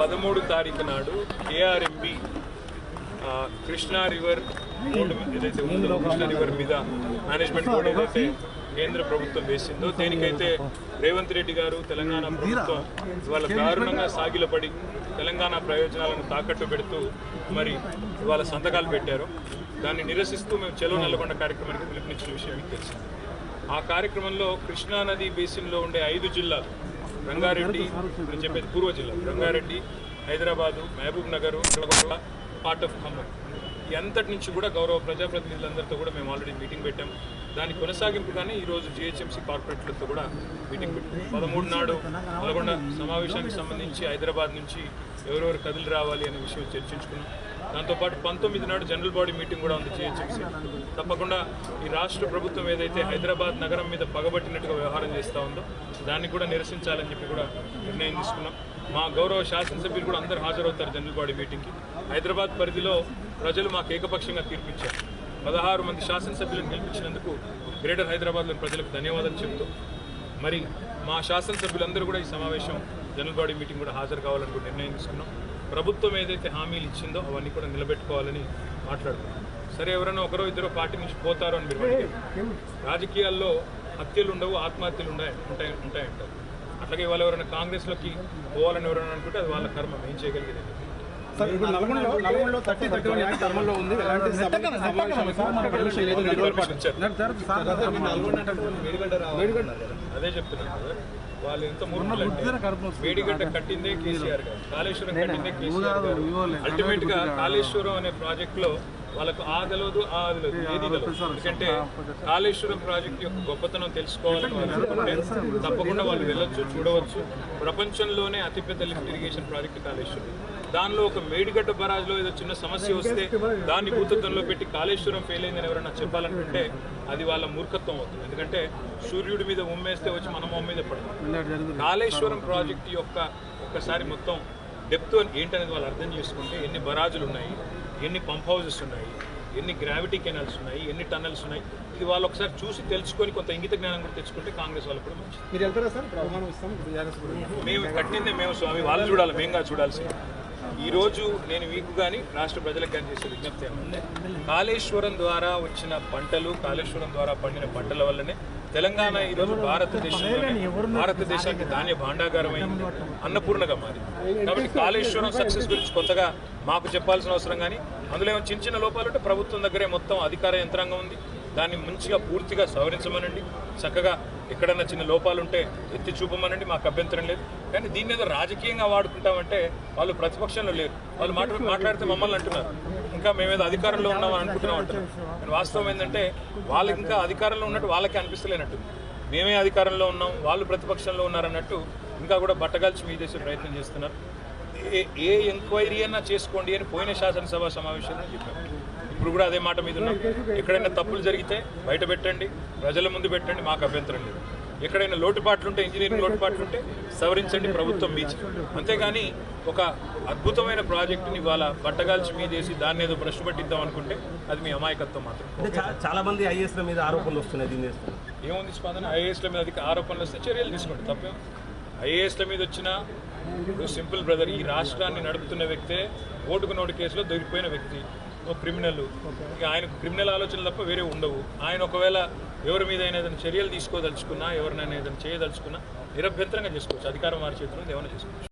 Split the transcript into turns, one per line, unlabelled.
పదమూడు తారీఖు నాడు కేఆర్ఎంబి కృష్ణా రివర్ బోర్డు ఏదైతే ఉందో కృష్ణా రివర్ మీద మేనేజ్మెంట్ బోర్డు ఏదైతే కేంద్ర ప్రభుత్వం వేసిందో దేనికైతే రేవంత్ రెడ్డి గారు తెలంగాణ ప్రభుత్వం ఇవాళ దారుణంగా సాగిలపడి తెలంగాణ ప్రయోజనాలను తాకట్టు పెడుతూ మరి ఇవాళ సంతకాలు పెట్టారు. దాన్ని నిరసిస్తూ మేము చెలో నెలకొండ కార్యక్రమానికి పిలుపునిచ్చిన విషయం మీకు తెలిసింది ఆ కార్యక్రమంలో కృష్ణా నది బేసిన్లో ఉండే ఐదు జిల్లాలు రంగారెడ్డి నేను చెప్పేది పూర్వ జిల్లా. Rangareddy Hyderabad Mahbub Nagar Nalgonda part of Khammam. ఈ అంతటి నుంచి కూడా గౌరవ ప్రజాప్రతినిధులందరితో కూడా మేము ఆల్రెడీ మీటింగ్ పెట్టాం. దాని కొనసాగింపుగానే ఈరోజు జిహెచ్ఎంసీ కార్పొరేట్లతో కూడా మీటింగ్ పెట్టాం. పదమూడు నాడు నల్గొండ సమావేశానికి సంబంధించి హైదరాబాద్ నుంచి ఎవరెవరు కదిలి రావాలి అనే విషయం చర్చించుకున్నాం. దాంతోపాటు పంతొమ్మిది నాడు జనరల్ బాడీ మీటింగ్ కూడా ఉంది జిహెచ్ఎంసీ. తప్పకుండా ఈ రాష్ట్ర ప్రభుత్వం ఏదైతే హైదరాబాద్ నగరం మీద పగబట్టినట్టుగా వ్యవహారం చేస్తూ ఉందో దాన్ని కూడా నిరసించాలని చెప్పి కూడా నిర్ణయం తీసుకున్నాం. మా గౌరవ శాసనసభ్యులు కూడా అందరూ హాజరవుతారు జనరల్ బాడీ మీటింగ్కి. హైదరాబాద్ పరిధిలో ప్రజలు మాకు ఏకపక్షంగా తీర్పిచ్చారు. పదహారు మంది శాసనసభ్యులను గెలిపించినందుకు గ్రేటర్ హైదరాబాద్లోని ప్రజలకు ధన్యవాదాలు చెబుతూ మరి మా శాసనసభ్యులందరూ కూడా ఈ సమావేశం జనరల్ బాడీ మీటింగ్ కూడా హాజరు కావాలని కూడా నిర్ణయం తీసుకున్నాం ప్రభుత్వం ఏదైతే హామీలు ఇచ్చిందో అవన్నీ కూడా నిలబెట్టుకోవాలని మాట్లాడుకున్నాం సరే ఎవరైనా ఒకరో ఇద్దరు పార్టీ నుంచి పోతారు అని మీరు. రాజకీయాల్లో హత్యలు ఉండవు ఆత్మహత్యలు ఉంటాయి ఉంటాయి ఉంటాయంటారు అట్లాగే వాళ్ళు ఎవరైనా కాంగ్రెస్లోకి పోవాలని ఎవరైనా అనుకుంటే అది వాళ్ళ కర్మ ఏం చేయగలిగేది. అదే చెప్తున్నాను కదా వాళ్ళు ఎంత వేడిగడ్డ కట్టిందే కేసీఆర్ గారు. కాళేశ్వరం కట్టిందే కేసీఆర్ గారు. అల్టిమేట్గా కాళేశ్వరం అనే ప్రాజెక్ట్లో వాళ్ళకు ఆ తెలియదు ఆ తెలియదు ఏది ఎందుకంటే కాళేశ్వరం ప్రాజెక్ట్ యొక్క గొప్పతనం తెలుసుకోవాలని అనుకుంటే తప్పకుండా వాళ్ళు వెళ్ళొచ్చు చూడవచ్చు. ప్రపంచంలోనే అతిపెద్ద లిఫ్ట్ ఇరిగేషన్ ప్రాజెక్ట్ కాళేశ్వరం. దానిలో ఒక మేడిగడ్డ బరాజ్లో ఏదో చిన్న సమస్య వస్తే దాన్ని భూతత్వంలో పెట్టి కాళేశ్వరం ఫెయిల్ అయిందని ఎవరైనా చెప్పాలనుకుంటే అది వాళ్ళ మూర్ఖత్వం అవుతుంది. ఎందుకంటే సూర్యుడి మీద ఉమ్మేస్తే వచ్చి మనం మీద పడతాం కాళేశ్వరం ప్రాజెక్ట్ యొక్క ఒక్కసారి మొత్తం డెప్త్ ఏంటనేది వాళ్ళు అర్థం చేసుకుంటే ఎన్ని బరాజులు ఉన్నాయి ఎన్ని పంప్ హౌసెస్ ఉన్నాయి ఎన్ని గ్రావిటీ కెనాల్స్ ఉన్నాయి ఎన్ని టన్నల్స్ ఉన్నాయి ఇది వాళ్ళు ఒకసారి చూసి తెలుసుకొని కొంత ఇంగిత జ్ఞానం కూడా తెచ్చుకుంటే కాంగ్రెస్ వాళ్ళు కూడా మంచిది.
మీరు వెళ్తారా సార్.
మేము కట్టిందే మేము స్వామి వాళ్ళు చూడాలి మేము చూడాల్సింది. ఈరోజు నేను మీకు కానీ రాష్ట్ర ప్రజలకు కానీ చేసే విజ్ఞప్తి ఏమంటే కాళేశ్వరం ద్వారా వచ్చిన పంటలు కాళేశ్వరం ద్వారా పండిన పంటల వల్లనే తెలంగాణ ఈరోజు భారతదేశంలోనే భారతదేశానికి ధాన్య భాండాగారం అయింది అన్నపూర్ణగా మారింది. కాబట్టి కాళేశ్వరం సక్సెస్ గురించి కొత్తగా మాకు చెప్పాల్సిన అవసరం కానీ అందులో ఏమైనా చిన్న చిన్న లోపాలు ఉంటే ప్రభుత్వం దగ్గరే మొత్తం అధికార యంత్రాంగం ఉంది. దాన్ని మంచిగా పూర్తిగా సవరించమనండి. చక్కగా ఎక్కడన్నా చిన్న లోపాలు ఉంటే ఎత్తి చూపమనండి. మాకు అభ్యంతరం లేదు. కానీ దీన్ని ఏదో రాజకీయంగా వాడుకుంటామంటే వాళ్ళు ప్రతిపక్షంలో లేరు. వాళ్ళు మాట మాట్లాడితే మమ్మల్ని అంటున్నారు. ఇంకా మేమేదో అధికారంలో ఉన్నామని అనుకుంటున్నాం అంటున్నారు. కానీ వాస్తవం ఏంటంటే వాళ్ళకి ఇంకా అధికారంలో ఉన్నట్టు వాళ్ళకి అనిపిస్తలేనట్టు. మేమే అధికారంలో ఉన్నాం వాళ్ళు ప్రతిపక్షంలో ఉన్నారన్నట్టు ఇంకా కూడా బట్టగాల్చి మీ చేసే ప్రయత్నం చేస్తున్నారు. ఏ ఏ ఎంక్వైరీ అయినా చేసుకోండి అని పోయిన శాసనసభ సమావేశంలో చెప్పారు. ఇప్పుడు కూడా అదే మాట మీద ఉన్నాం. ఎక్కడైనా తప్పులు జరిగితే బయట పెట్టండి ప్రజల ముందు పెట్టండి మాకు అభ్యంతరం లేదు. ఎక్కడైనా లోటుపాట్లు ఉంటే ఇంజనీరింగ్ లోటుపాట్లు ఉంటే సవరించండి ప్రభుత్వం మీచి అంతేగాని ఒక అద్భుతమైన ప్రాజెక్టుని ఇవాళ బట్టగాల్చి మీదేసి దాన్ని ఏదో భ్రష్టు పట్టిద్దాం అనుకుంటే అది మీ అమాయకత్వం మాత్రం.
చాలా మంది ఐఏఎస్ల మీద ఆరోపణలు వస్తున్నాయి దీని మీద.
ఏముంది స్పందన? ఐఏఎస్ల మీద అధిక ఆరోపణలు వస్తే చర్యలు తీసుకోండి తప్పేం? ఐఏఎస్ల మీద వచ్చిన సింపుల్ బ్రదర్ ఈ రాష్ట్రాన్ని నడుపుతున్న వ్యక్తే ఓటుకు నోటు కేసులో దొరికిపోయిన వ్యక్తి. ఒక క్రిమినల్ ఇక ఆయనకు క్రిమినల్ ఆలోచనలు తప్ప వేరే ఉండవు. ఆయన ఒకవేళ ఎవరి మీద అయినా ఏదైనా చర్యలు తీసుకోదలుచుకున్నా ఎవరినైనా ఏదైనా చేయదలుచుకున్నా నిరభ్యంతరంగా చేసుకోవచ్చు. అధికారం వారి చేతిలో ఏమైనా చేసుకోవచ్చు.